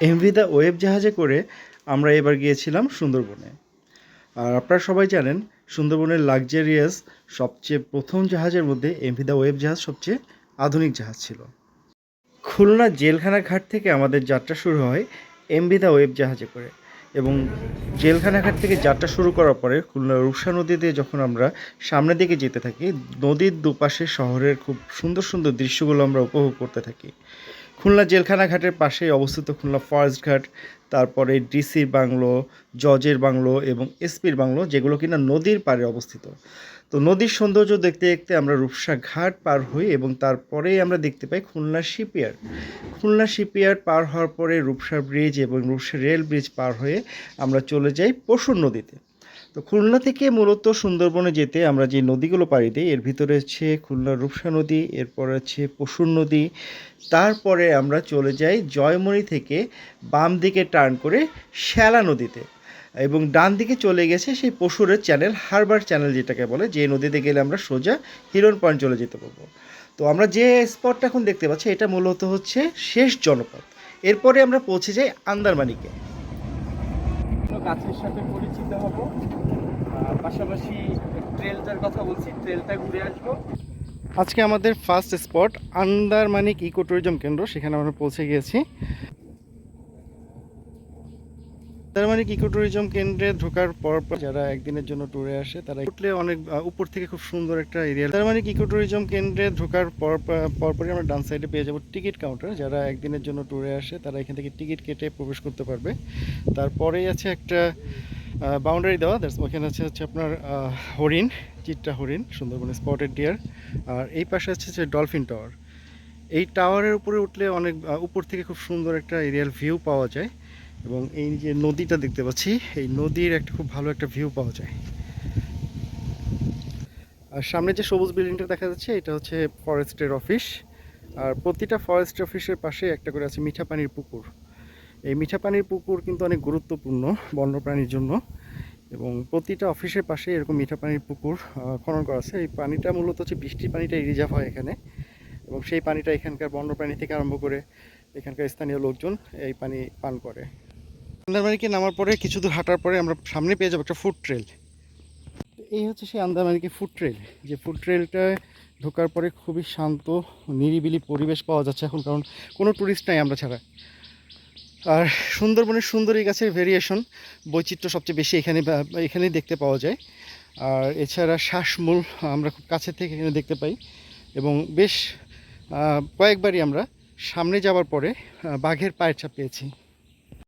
MV the web জাহাজে করে আমরা এবার গিয়েছিলাম সুন্দরবনে। আর আপনারা সবাই জানেন, সুন্দরবনের লাক্সারিয়াস সবচেয়ে প্রথম জাহাজের মধ্যে এমভি দ্য ওয়েব জাহাজ সবচেয়ে আধুনিক জাহাজ ছিল। খুলনা জেলখানা ঘাট থেকে আমাদের যাত্রা শুরু হয় এমভি দ্য ওয়েব জাহাজে করে। এবং জেলখানাঘাট থেকে যাত্রা শুরু করার পরে খুলনা রূপসা নদীতে যখন আমরা সামনের দিকে যেতে থাকি, নদীর দুপাশে শহরের খুব সুন্দর সুন্দর দৃশ্যগুলো আমরা উপভোগ করতে থাকি। খুলনা জেলখানা ঘাটের পাশেই অবস্থিত খুলনা ফরেস্ট ঘাট তারপরে ডিসির বাংলো, জজের বাংলো এবং এসপির বাংলো, যেগুলো কিনা নদীর পাড়ে অবস্থিত। তো নদীর সৌন্দর্য দেখতে দেখতে আমরা রূপসা ঘাট পার হই এবং তারপরেই আমরা দেখতে পাই খুলনা শিপইয়ার্ড। খুলনা শিপইয়ার্ড পার হওয়ার পরে রূপসা ব্রিজ এবং রূপসা রেল ব্রিজ পার হয়ে আমরা চলে যাই পশুর নদীতে। তো খুলনা থেকে মূলত সুন্দরবনে যেতে আমরা যে নদীগুলো পাড়ি দিই, এর ভিতরে হচ্ছে খুলনা রূপসা নদী, এরপর আছে পশুর নদী, তারপরে আমরা চলে যাই জয়মণি থেকে বাম দিকে টার্ন করে শ্যালা নদীতে এবং ডান দিকে চলে গেছে সেই পশুরের চ্যানেল, হারবার চ্যানেল যেটাকে বলে, যে নদীতে গেলে আমরা সোজা হিরন পয়েন্ট চলে যেতে পারব। তো আমরা যে স্পটটা এখন দেখতে পাচ্ছি, এটা মূলত হচ্ছে শেষ জনপদ। এরপরে আমরা পৌঁছে যাই আন্দারমানিকে। গাছের সাথে পরিচিত হব। পাশাপাশি ট্রেলটার কথা বলছি, ট্রেলটা ঘুরে আসব। আজকে আমাদের first spot Andharmanik eco tourism কেন্দ্র, সেখানে আমরা পৌঁছে গিয়েছি। আন্দারমানিক ইকো ট্যুরিজম কেন্দ্রে ঢোকার পর যারা একদিনের জন্য ট্যুরে আসে, তারা উঠলে অনেক উপর থেকে খুব সুন্দর একটা এরিয়া আন্দারমানিক ইকো ট্যুরিজম কেন্দ্রে ঢোকার পর পরপরই আমরা ডান সাইডে পেয়ে যাব টিকিট কাউন্টার যারা একদিনের জন্য ট্যুরে আসে, তারা এখান থেকে টিকিট কেটে প্রবেশ করতে পারবে। তারপরেই আছে একটা বাউন্ডারি দেওয়া। দ্যাটস ওখানে আছে হচ্ছে আপনার হরিণ চিত্রা হরিণ, সুন্দরবন স্পটেড ডিয়ার আর এই পাশে আছে হচ্ছে ডলফিন টাওয়ার এই টাওয়ারের উপরে উঠলে অনেক উপর থেকে খুব সুন্দর একটা এরিয়াল ভিউ পাওয়া যায়। এবং এই যে নদীটা দেখতে পাচ্ছি, এই নদীর একটা খুব ভালো একটা ভিউ পাওয়া যায়। আর সামনে যে সবুজ বিল্ডিংটা দেখা যাচ্ছে, এটা হচ্ছে ফরেস্টের অফিস আর প্রতিটা ফরেস্ট অফিসের পাশে একটা করে আছে মিঠা পানির পুকুর। এই মিঠা পানির পুকুর কিন্তু অনেক গুরুত্বপূর্ণ বন্যপ্রাণীর জন্য। এবং প্রতিটা অফিসের পাশে এরকম মিঠা পানির পুকুর খনন করা আছে। এই পানিটা মূলত হচ্ছে বৃষ্টির পানিটাই রিজার্ভ হয় এখানে। এবং সেই পানিটা এখানকার বন্যপ্রাণী থেকে আরম্ভ করে এখানকার স্থানীয় লোকজন এই পানি পান করে। আন্দারমানিকে নামার পরে, কিছু দূর হাঁটার পরে আমরা সামনে পেয়ে যাব একটা ফুড ট্রেল এই হচ্ছে সেই আন্দারমানিকে ফুড ট্রেল যে ফুড ট্রেলটায় ঢোকার পরে খুবই শান্ত, নিরিবিলি পরিবেশ পাওয়া যাচ্ছে এখন, কারণ কোনো ট্যুরিস্ট নাই আমরা ছাড়া। আর সুন্দরবনের সুন্দরী গাছের ভেরিয়েশন বৈচিত্র্য সবচেয়ে বেশি এখানে এখানেই দেখতে পাওয়া যায়। আর এছাড়া শ্বাসমূল আমরা খুব কাছে থেকে এখানে দেখতে পাই। এবং বেশ কয়েকবারই আমরা সামনে যাওয়ার পরে বাঘের পায়ের ছাপ পেয়েছি।